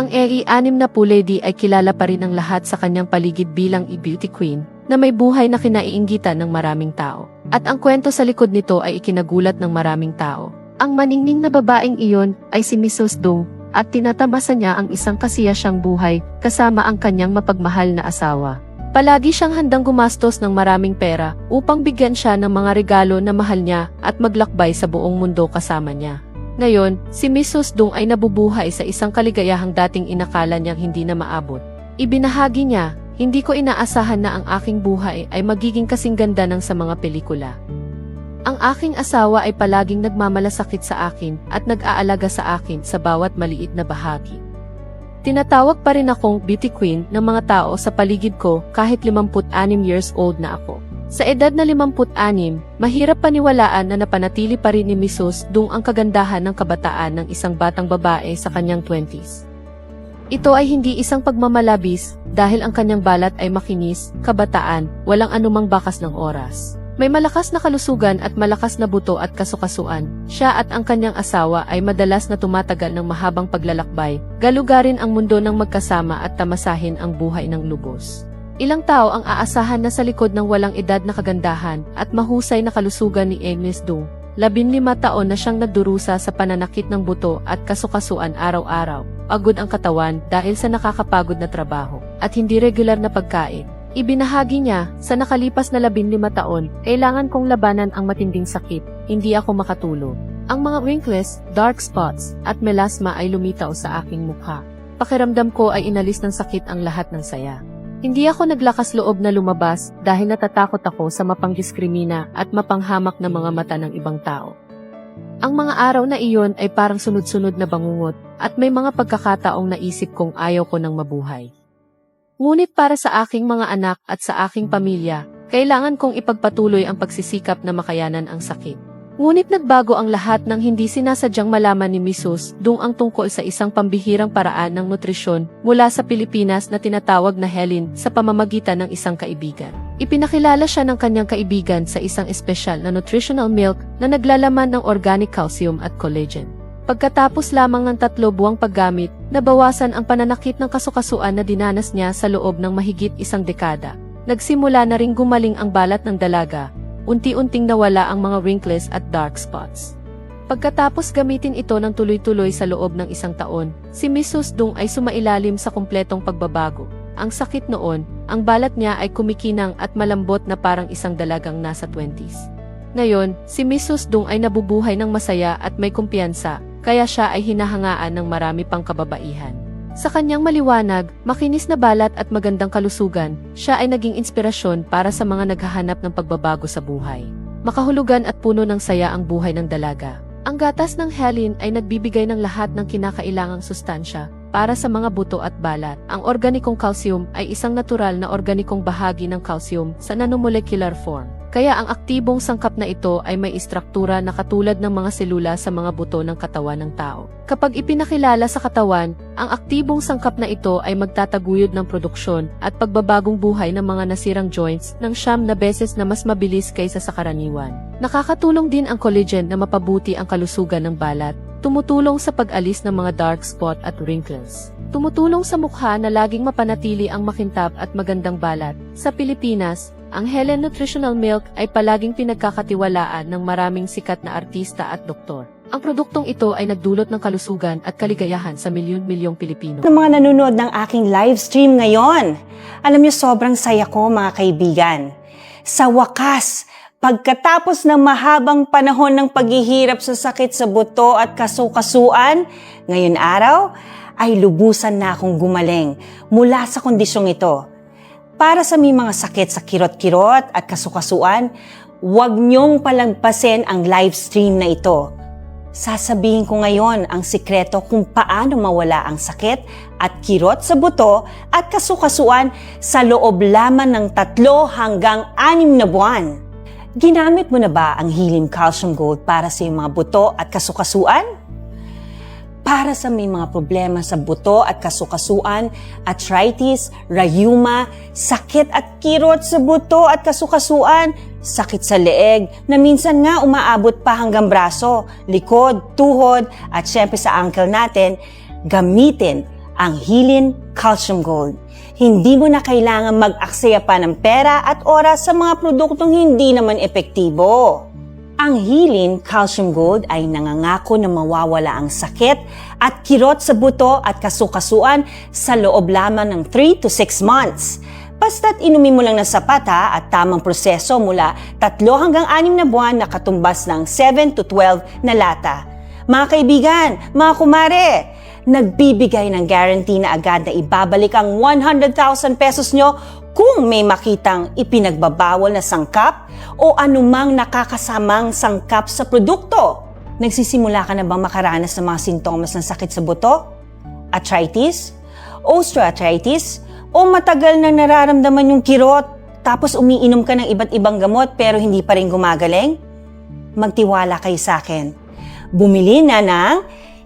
Ang EI-6 na po lady ay kilala pa rin ng lahat sa kanyang paligid bilang i-beauty queen na may buhay na kinaiinggitan ng maraming tao. At ang kwento sa likod nito ay ikinagulat ng maraming tao. Ang maningning na babaeng iyon ay si Mrs. Dong at tinatamasa niya ang isang kasiya siyang buhay kasama ang kanyang mapagmahal na asawa. Palagi siyang handang gumastos ng maraming pera upang bigyan siya ng mga regalo na mahal niya at maglakbay sa buong mundo kasama niya. Ngayon, si Mrs. Dung ay nabubuhay sa isang kaligayahang dating inakala niyang hindi na maabot. Ibinahagi niya, hindi ko inaasahan na ang aking buhay ay magiging kasing ganda ng sa mga pelikula. Ang aking asawa ay palaging nagmamalasakit sa akin at nag-aalaga sa akin sa bawat maliit na bahagi. Tinatawag pa rin akong beauty queen ng mga tao sa paligid ko kahit 56 years old na ako. Sa edad na 56, mahirap paniwalaan na napanatili pa rin ni Mrs. Dung ang kagandahan ng kabataan ng isang batang babae sa kanyang 20s. Ito ay hindi isang pagmamalabis dahil ang kanyang balat ay makinis, kabataan, walang anumang bakas ng oras. May malakas na kalusugan at malakas na buto at kasukasuan. Siya at ang kanyang asawa ay madalas na tumatagal ng mahabang paglalakbay, galugarin ang mundo ng magkasama at tamasahin ang buhay ng lubos. Ilang tao ang aasahan na sa likod ng walang edad na kagandahan at mahusay na kalusugan ni Agnes Dung. Labinlima taon na siyang nagdurusa sa pananakit ng buto at kasukasuan araw-araw. Pagod ang katawan dahil sa nakakapagod na trabaho at hindi regular na pagkain. Ibinahagi niya, sa nakalipas na labinlima taon, kailangan kong labanan ang matinding sakit, hindi ako makatulog. Ang mga wrinkles, dark spots, at melasma ay lumitaw sa aking mukha. Pakiramdam ko ay inalis ng sakit ang lahat ng saya. Hindi ako naglakas loob na lumabas dahil natatakot ako sa mapangdiskrimina at mapanghamak na mga mata ng ibang tao. Ang mga araw na iyon ay parang sunod-sunod na bangungot at may mga pagkakataong naisip kong ayaw ko ng mabuhay. Ngunit para sa aking mga anak at sa aking pamilya, kailangan kong ipagpatuloy ang pagsisikap na makayanan ang sakit. Ngunit nagbago ang lahat ng hindi sinasadyang malaman ni Mrs. Dung ang tungkol sa isang pambihirang paraan ng nutrisyon mula sa Pilipinas na tinatawag na Helen sa pamamagitan ng isang kaibigan. Ipinakilala siya ng kanyang kaibigan sa isang espesyal na nutritional milk na naglalaman ng organic calcium at collagen. Pagkatapos lamang ng tatlo buwang paggamit, nabawasan ang pananakit ng kasukasuan na dinanas niya sa loob ng mahigit isang dekada. Nagsimula na ring gumaling ang balat ng dalaga, unti-unting nawala ang mga wrinkles at dark spots. Pagkatapos gamitin ito ng tuloy-tuloy sa loob ng isang taon, si Mrs. Dung ay sumailalim sa kumpletong pagbabago. Ang sakit noon, ang balat niya ay kumikinang at malambot na parang isang dalagang nasa 20s. Ngayon, si Mrs. Dung ay nabubuhay ng masaya at may kumpiyansa, kaya siya ay hinahangaan ng marami pang kababaihan. Sa kanyang maliwanag, makinis na balat at magandang kalusugan, siya ay naging inspirasyon para sa mga naghahanap ng pagbabago sa buhay. Makahulugan at puno ng saya ang buhay ng dalaga. Ang gatas ng Helen ay nagbibigay ng lahat ng kinakailangang sustansya para sa mga buto at balat. Ang organikong calcium ay isang natural na organikong bahagi ng calcium sa nanomolecular form. Kaya ang aktibong sangkap na ito ay may istruktura na katulad ng mga selula sa mga buto ng katawan ng tao. Kapag ipinakilala sa katawan, ang aktibong sangkap na ito ay magtataguyod ng produksyon at pagbabagong buhay ng mga nasirang joints ng siyam na beses na mas mabilis kaysa sa karaniwan. Nakakatulong din ang collagen na mapabuti ang kalusugan ng balat, tumutulong sa pag-alis ng mga dark spot at wrinkles. Tumutulong sa mukha na laging mapanatili ang makintab at magandang balat. Sa Pilipinas, ang Helen Nutritional Milk ay palaging pinagkakatiwalaan ng maraming sikat na artista at doktor. Ang produktong ito ay nagdulot ng kalusugan at kaligayahan sa milyon-milyong Pilipino. ng mga nanonood ng aking live stream ngayon. Alam niyo, sobrang saya ko mga kaibigan. Sa wakas, pagkatapos ng mahabang panahon ng paghihirap sa sakit sa buto at kasukasuan, ngayon araw ay lubusan na akong gumaling mula sa kondisyong ito. Para sa may mga sakit sa kirot-kirot at kasukasuan, huwag niyong palagpasin ang live stream na ito. Sasabihin ko ngayon ang sikreto kung paano mawala ang sakit at kirot sa buto at kasukasuan sa loob lamang ng tatlo hanggang anim na buwan. Ginamit mo na ba ang Healing Calcium Gold para sa iyong mga buto at kasukasuan? Para sa may mga problema sa buto at kasukasuan, arthritis, rayuma, sakit at kirot sa buto at kasukasuan, sakit sa leeg na minsan nga umaabot pa hanggang braso, likod, tuhod at syempre sa ankle natin, gamitin ang Hilin Calcium Gold. Hindi mo na kailangan mag-aksaya pa ng pera at oras sa mga produktong hindi naman epektibo. Ang Hilin Calcium Gold ay nangangako na mawawala ang sakit at kirot sa buto at kasukasuan sa loob lamang ng 3 to 6 months. Basta't inumin mo lang ng sapat ha at tamang proseso mula 3 hanggang 6 na buwan na katumbas ng 7 to 12 na lata. Mga kaibigan, mga kumare, nagbibigay ng guarantee na agad na ibabalik ang 100,000 pesos nyo kung may makitang ipinagbabawal na sangkap o anumang nakakasamang sangkap sa produkto. Nagsisimula ka na bang makaranas ng mga sintomas ng sakit sa buto? Arthritis? Osteoarthritis? O matagal nang nararamdaman yung kirot tapos umiinom ka ng iba't ibang gamot pero hindi pa rin gumagaling? Magtiwala kayo sa akin. Bumili na ng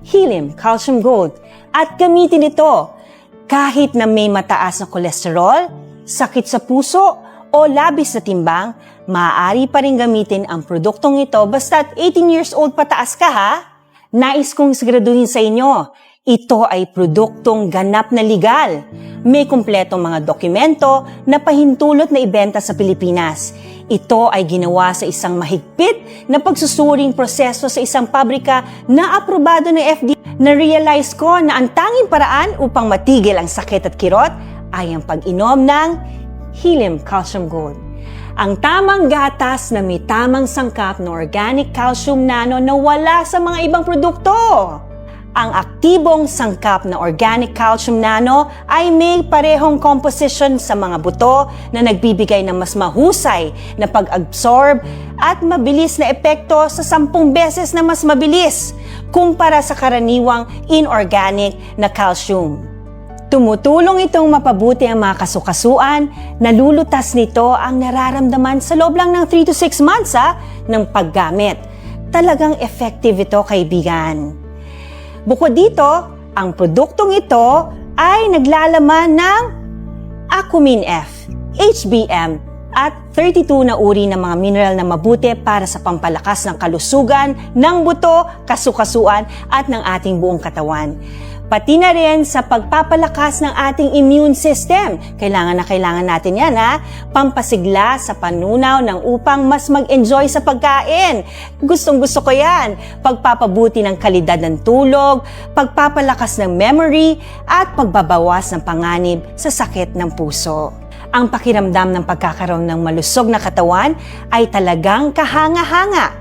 Helium Calcium Gold at gamitin ito kahit na may mataas na kolesterol, sakit sa puso o labis na timbang, maaari pa rin gamitin ang produktong ito basta't 18 years old pataas ka ha. Nais kong siguraduhin sa inyo, ito ay produktong ganap na legal. May kumpletong mga dokumento na pahintulot na ibenta sa Pilipinas. Ito ay ginawa sa isang mahigpit na pagsusuring proseso sa isang pabrika na aprobado ng FDA. Na-realize ko na ang tanging paraan upang matigil ang sakit at kirot ay ang pag-inom ng Helium Calcium Gold. Ang tamang gatas na may tamang sangkap na organic calcium nano na wala sa mga ibang produkto. Ang aktibong sangkap na organic calcium nano ay may parehong composition sa mga buto na nagbibigay ng mas mahusay na pag-absorb at mabilis na epekto sa sampung beses na mas mabilis kumpara sa karaniwang inorganic na calcium. Tumutulong itong mapabuti ang mga kasukasuan, nalulutas nito ang nararamdaman sa loob lang ng 3 to 6 months ha, ng paggamit. Talagang effective ito, kaibigan. Bukod dito, ang produktong ito ay naglalaman ng Acumin F, HBM, at 32 na uri ng mga mineral na mabuti para sa pampalakas ng kalusugan, ng buto, kasukasuan at ng ating buong katawan. Pati na rin sa pagpapalakas ng ating immune system. Kailangan na kailangan natin yan ha. Pampasigla sa panunaw ng upang mas mag-enjoy sa pagkain. Gustong gusto ko yan. Pagpapabuti ng kalidad ng tulog, pagpapalakas ng memory, at pagbabawas ng panganib sa sakit ng puso. Ang pakiramdam ng pagkakaroon ng malusog na katawan ay talagang kahanga-hanga.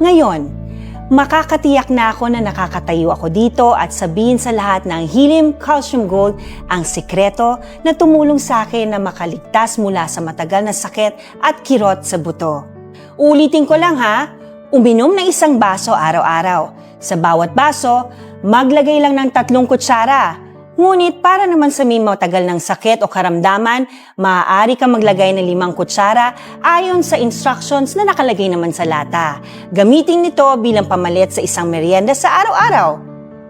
Ngayon, makakatiyak na ako na nakakatayo ako dito at sabihin sa lahat ng Helium Calcium Gold ang sikreto na tumulong sa akin na makaligtas mula sa matagal na sakit at kirot sa buto. Ulitin ko lang ha, uminom ng isang baso araw-araw. Sa bawat baso, maglagay lang ng tatlong kutsara. Ngunit para naman sa may matagal ng sakit o karamdaman, maaari ka maglagay ng limang kutsara ayon sa instructions na nakalagay naman sa lata. Gamitin nito bilang pamalit sa isang merienda sa araw-araw.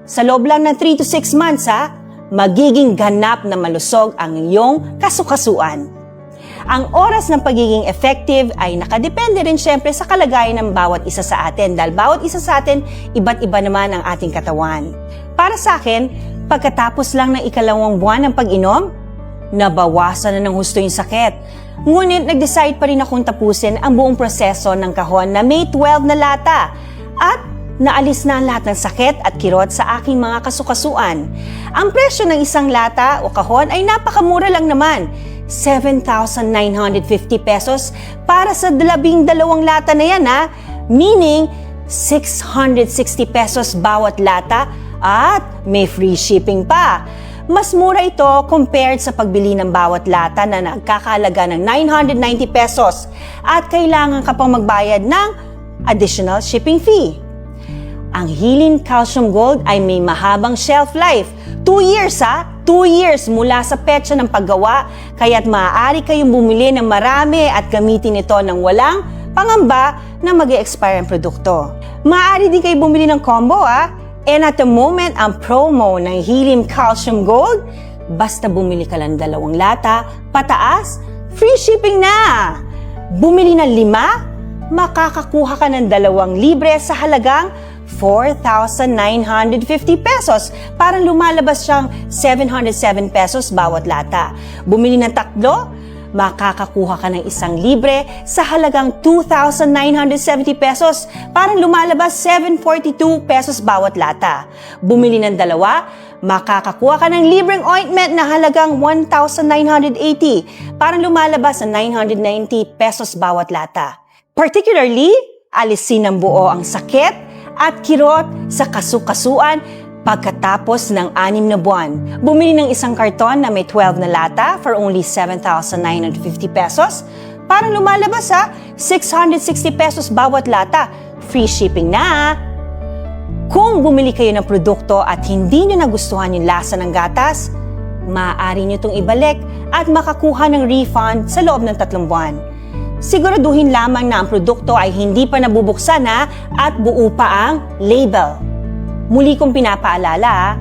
Sa loob lang ng 3 to 6 months ha, magiging ganap na malusog ang iyong kasukasuan. Ang oras ng pagiging effective ay nakadepende rin syempre sa kalagayan ng bawat isa sa atin dahil bawat isa sa atin, iba't iba naman ang ating katawan. Para sa akin, pagkatapos lang ng ikalawang buwan ng pag-inom, nabawasan na ng husto yung sakit. Ngunit nag-decide pa rin akong tapusin ang buong proseso ng kahon na may 12 na lata at naalis na ang lahat ng sakit at kirot sa aking mga kasukasuan. Ang presyo ng isang lata o kahon ay napakamura lang naman. 7,950 pesos para sa labing dalawang lata na yan ha. Meaning, 660 pesos bawat lata at may free shipping pa. Mas mura ito compared sa pagbili ng bawat lata na nagkakalaga ng 990 pesos at kailangan ka pang magbayad ng additional shipping fee. Ang Hilin Calcium Gold ay may mahabang shelf life. 2 years ha? 2 years mula sa petsa ng paggawa, kaya't maaari kayong bumili ng marami at gamitin ito ng walang pangamba na mag expire ang produkto. Maaari din kayo bumili ng combo ha? And at the moment, ang promo ng Helium Calcium Gold, basta bumili ka lang dalawang lata, pataas, free shipping na! Bumili ng lima, makakakuha ka ng dalawang libre sa halagang 4,950 pesos. Parang lumalabas siyang 707 pesos bawat lata. Bumili ng tatlo, makakakuha ka ng isang libre sa halagang 2,970 pesos. Parang lumalabas 742 pesos bawat lata. Bumili ng dalawa, makakakuha ka ng libreng ointment na halagang 1,980. Parang lumalabas sa 990 pesos bawat lata. Particularly, alisin ng buo ang sakit at kirot sa kasukasuan pagkatapos ng anim na buwan. Bumili ng isang karton na may 12 na lata for only 7,950 pesos. Parang lumalabas sa 660 pesos bawat lata. Free shipping na! Kung bumili kayo ng produkto at hindi nyo nagustuhan yung lasa ng gatas, maaari nyo itong ibalik at makakuha ng refund sa loob ng tatlong buwan. Siguraduhin lamang na ang produkto ay hindi pa nabubuksan ha, at buo pa ang label. Muli kong pinapaalala,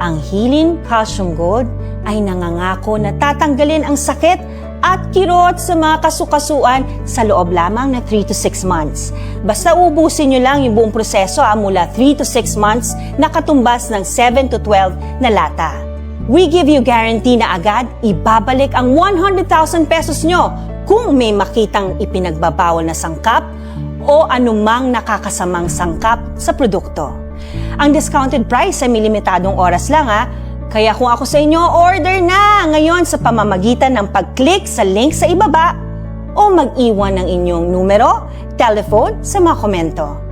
ang Healing Calcium Gold ay nangangako na tatanggalin ang sakit at kirot sa mga kasukasuan sa loob lamang na 3 to 6 months. Basta ubusin nyo lang yung buong proseso ha, mula 3 to 6 months na katumbas ng 7 to 12 na lata. We give you guarantee na agad ibabalik ang 100,000 pesos nyo kung may makitang ipinagbabawal na sangkap o anumang nakakasamang sangkap sa produkto. Ang discounted price ay may limitadong oras lang ha. Kaya kung ako sa inyo, order na ngayon sa pamamagitan ng pag-click sa link sa ibaba o mag-iwan ng inyong numero, telephone sa mga komento.